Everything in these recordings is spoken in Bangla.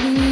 Hallelujah.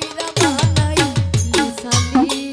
কইরা বানাই নিশানি